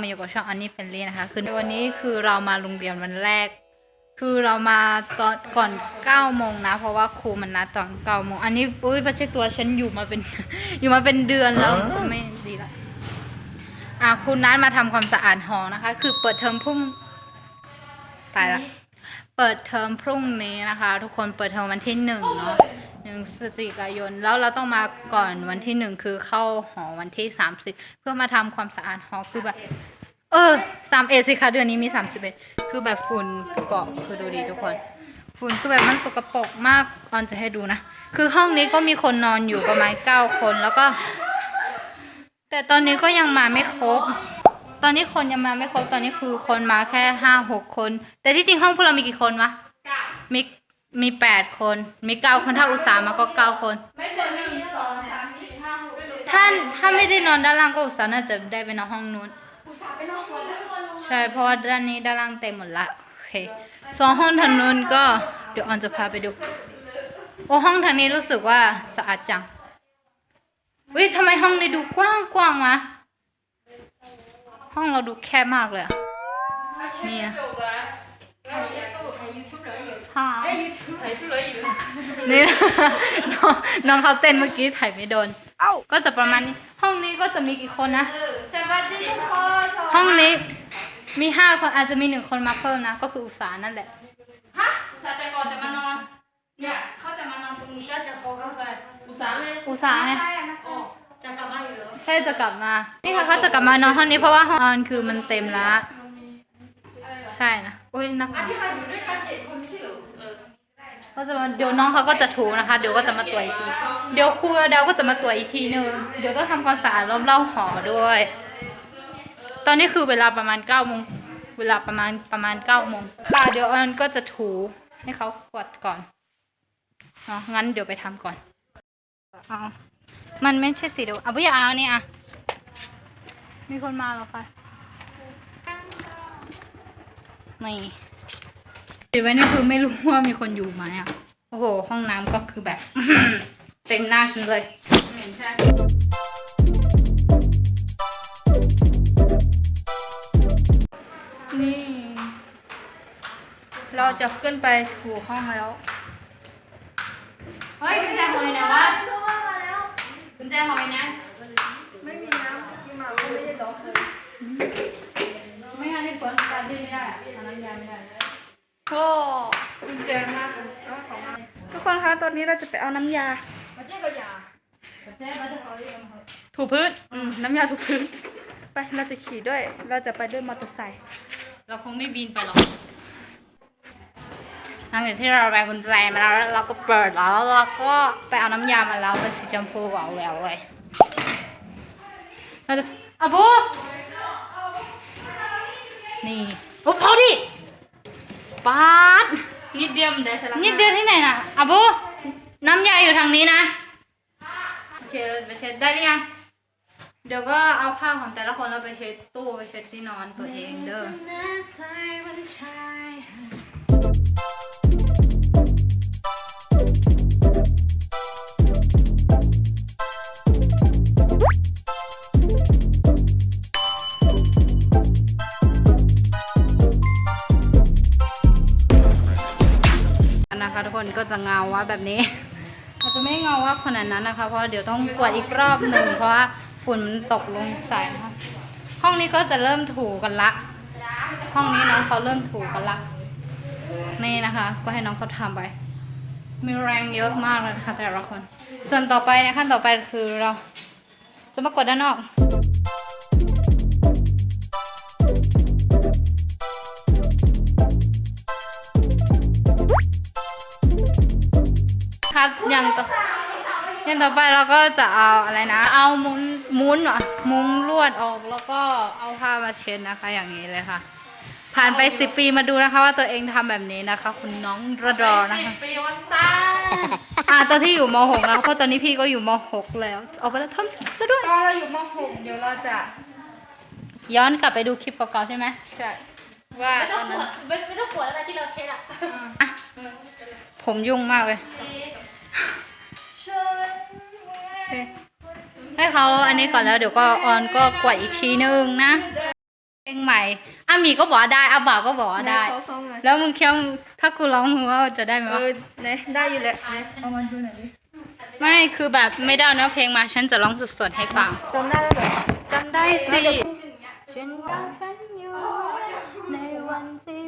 มาอยู่กับช่องอันนี่เฟนลี่นะคะ คือวันนี้คือเรามาโรงเรียนวันแรก คือเรามาตอนก่อน9โมงนะ เพราะว่าครูมันนัดตอน9โมงอันนี้อุ้ยประเช็คตัวฉันอยู่มาเป็น อยู่มาเป็นเดือนแล้วก็ไม่ดีละอะคุณนัดมาทำความสะอาดหอนะคะ คือเปิดเทอมพรุ่งตายละเปิดเทอมพรุ่งนี้นะคะ ทุกคนเปิดเทอมวันที่หนึ่งเนาะห นึ่งพฤศจิกายน แล้วเราต้องมาก่อนวันที่หนึ่งคือเข้าหอวันที่สามสิบเพื่อมาทำความสะอาดหอคือแบบ เออสามเอสิคะเดือนนี้มีสามสิบเอ็ดคือแบบฝุ่นเกาะคือดูดีทุกคน ฝุ่นคือแบบมันสกปรกมากออนจะให้ดูนะ คือห้องนี้ก็มีคนนอนอยู่ประมาณเก้าคนแล้วก็ แต่ตอนนี้ก็ยังมาไม่ครบ ตอนนี้คนยังมาไม่ครบตอนนี้คือคนมาแค่ห้าหกคน แต่ที่จริงห้องพวกเรามีกี่คนวะมี มีแปดคน มีเก้าคนถ้าอุตสาห์มาก็เก้าคน ไม่ควรหนึ่งสองสามสี่ห้าหกไม่รู้ถ้าถ้าไม่ได้นอนด้านล่างก็อุตสาห์น่าจะได้ไปนอนห้องนู้น อุตส่าห์ไปนอนหัวแล้วทุกคนลงใช่เพราะว่าด้านนี้ด้านล่างเต็มหมดละโอเคส่วนห้องทางนู้นก็เดี๋ยวออนจะพาไปดู โอ้ห้องทางนี้รู้สึกว่าสะอาดจังวิทำไมห้องนี้ดูกว้างกว้างวะห้องเราดูแคบมากเลยอะนี่อะ ค่ะนี่ น้องน้องเขาเต้นเมื่อกี้ถ่ายไม่โดน ก็จะประมาณนี้ ห้องนี้ก็จะมีกี่คนนะ ห้องนี้มีห้าคนอาจจะมีหนึ่งคนมาเพิ่มนะ ก็คืออุตสาห์นั่นแหละฮะอุตสาห์แต่ก่อนจะมานอน เนี่ยเขาจะมานอนตรงนี้ก็จะโกงเข้าไปอุตสาห์ไงอุตสาห์ไงใช่อะนะอ๋อจะกลับมาอีกเหรอใช่จะกลับมา นี่ค่ะเขาจะกลับมานอนห้องนี้เพราะว่าห้องออนคือมันเต็มละใช่นะ โอ้ยนับที่เราอยู่ด้วยกันเจ็ดคนไม่ใช่เหรอเออเขาจะมาเดี๋ยวน้องเขาก็จะถูนะคะ เดี๋ยวก็จะมาตรวจอีกทีเดี๋ยวครูเดาก็จะมาตรวจอีกทีนึงเดี๋ยวก็ทำความสะอาดรอบเล่าหอด้วย ตอนนี้คือเวลาประมาณเก้าโมงเวลาประมาณประมาณเก้าโมงค่ะเดี๋ยวออนก็จะถูให้เขากวาดก่อนเนาะงั้นเดี๋ยวไปทำก่อนเอามันไม่ใช่สีเดียวเอาไม่อยากเอานี่อะมีคนมาแล้วค่ะ นี่ปิดไว้นี่คือไม่รู้ว่ามีคนอยู่ไหมอะ โอ้โห ห้องน้ำก็คือแบบ เต็มหน้าฉันเลยเห็นใช่นี่ เราจะขึ้นไปถูห้องแล้ว เฮ้ยกุญแจหอยนะวะกุญแจหอยนะ ไม่มีน้ำที่มาก็ไม่ได้ล็อกเลย ไม่งั้นที่เปิดการดิ้ นไม่ได้อะทำน้ำยาไม่ได้โอ้กุญแจมากเอาของมาทุกคนคะตอนนี้เราจะไปเอาน้ำยา มาแจ้งก็อย่ากุญแจมันจะขอเรียกมาเถอะถูพื้นอืมน้ำยาถูพื้น ไปเราจะขี่ด้วย เราจะไปด้วยมอเตอร์ไซค์เราคงไม่บินไปหรอกหลังจากที่เราแบกกุญแจมาแล้วเราก็เปิดแล้วเราก็ไปเอาน้ำยามาแล้วเป็นสีชมพูเอาแหววเลยเราจะอาบู นี่โอ้พอดิปาดนิดเดียวมันได้สลับนิดเดียวที่ไหนน่ะอาบูน้ำยาอยู่ทางนี้นะโอเคเราจะไปเช็ดได้หรือยัง เดี๋ยวก็เอาผ้าของแต่ละคนเราไปเช็ดตู้ไปเช็ดที่นอนตัวเองเด้อ นะคะ ทุกคนก็จะเงาว่าแบบนี้อาจจะไม่เงาว่าขนาดนั้นนะคะ เพราะเดี๋ยวต้องกวาดอีกรอบหนึ่งเพราะว่าฝุ่นมันตกลงใส่นะคะห้องนี้ก็จะเริ่มถูกันละ ห้องนี้น้องเขาเริ่มถูกันละนี่นะคะ ก็ให้น้องเขาทำไป มีแรงเยอะมากเลยนะคะแต่ละคน ส่วนต่อไปในขั้นต่อไปคือเรา จะมากดด้านนอก ค่ะอย่างต่ออย่างต่อไปเราก็จะเอาอะไรนะ เอามุ้นมุ้นเหรอมุ้งลวดออกแล้วก็เอาผ้ามาเช็ดนะคะ อย่างนี้เลยค่ะ ผ่านไปสิปีมาดูนะคะ ว่าตัวเองทำแบบนี้นะคะ คุณน้องระดอนะคะปีวันซ่าอ่าตอนที่อยู่ม .6 แล้วเพราะตอนนี้พี่ก็อยู่ม .6 แล้วเอาไปแล้วทำเสร็จแล้วด้วยตอนเราอยู่ม .6 เดี๋ยวเราจะย้อนกลับไปดูคลิปเก่าๆใช่ไหมใช่ว่าไม่ตต้อองนนั้นไม่ไม่ต้องปวดอะไรที่เราเช็ดอะอะผมยุ่งมากเลย เคให้เขาอันนี้ก่อนแล้วเดี๋ยวก็ออนก็กวาดอีกทีนึงนะเพลงใหม่อาหมีก็บอกว่าได้อาบ่าวก็บอกว่าได้ขอฟังหน่อยแล้วมึงเคี้ยวถ้ากูร้องมึงว่าจะได้ไหมเอวะอเนี่ยได้อยู่แหละเนี่ยเอามาดูหน่อยดิไม่คือแบบไม่ได้เอาเนื้อเพลงมาฉันจะร้องสดๆให้ฟังจำได้แล้วเหรอจำได้สิฉันรักฉันอยู่ในวันที่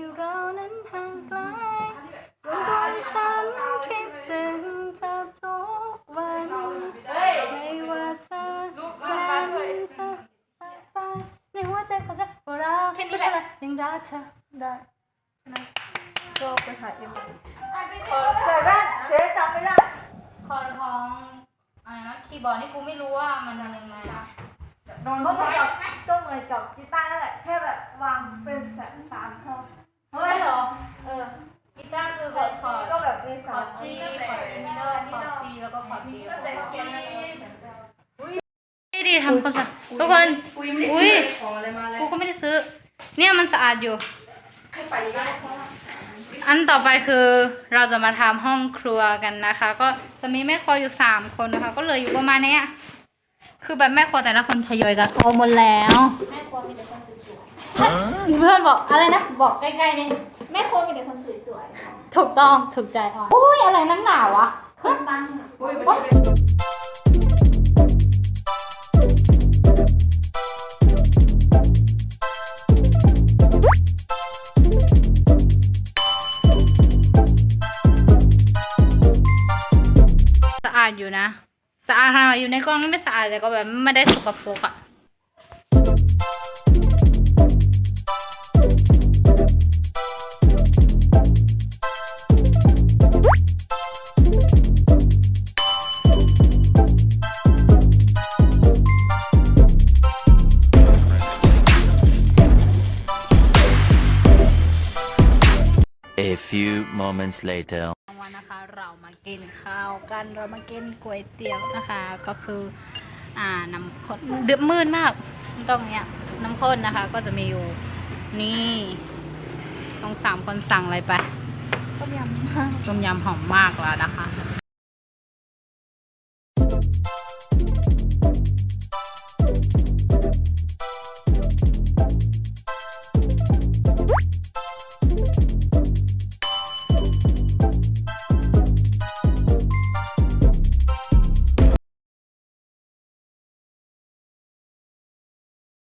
ยังรักเธอได้ก็ไปถ่ายเอ็มใส่แว่นเจ๊จำไม่ได้คอร์ดของอะไรนะคีย์บอร์ดนี่กูไม่รู้ว่ามันทำยังไงอะโดนก็เหมือนกับก็เหมือนกับกีตาร์นั่นแหละแค่แบบวางเป็นสามสามเท่าเฮ้ยเหรอเออกีตาร์คือกดคอร์ดก็แบบมีคสาอมร์ดจีคอร์ดเอมิเนอร์คอร์ดซีแล้วก็คอร์ดบีก็แต่เขียนไม่ดีทำความสะอาดทุกคน อุ้ยไม่ได้อุ้ยซื้อของอะไรมาเลยกูก็ไม่ได้ซื้อ เนี่ยมันสะอาดอยู่ให้ไปได้อันต่อไปคือเราจะมาทำห้องครัวกันนะคะ ก็จะมีแม่ครัวอยู่สามคนนะคะ ก็เหลืออยู่ประมาณเนี้ยคือแบบแม่ครัวแต่ละคนทยอยกันเอาหมดแล้วแม่ครัวมีแต่คนสวยเพื่อนบอกอะไรนะบอกใกล้ๆนี่ๆแม่ครัวมีแต่คนสวยถูกต้องถูกใจอ่อนอุ้ยอะไรนักหนาวะๆคนตั้ง อยสะอาดอยู่นะ สะอาดค่ะอยู่ในกล้องนี่ไม่สะอาดแต่ก็แบบไม่ได้สกปรกอะ A few moments later วันนะคะเรามากินข้าวกันเรามากินก๋วยเตี๋ยวนะคะ ก็คืออ่าน้ำข้นเดือดมืดมากต้องเนี้ยน้ำข้นนะคะ ก็จะมีอยู่นี่สองสามคนสั่งอะไรไปต้มยำต้มยำหอมมากแล้วนะคะ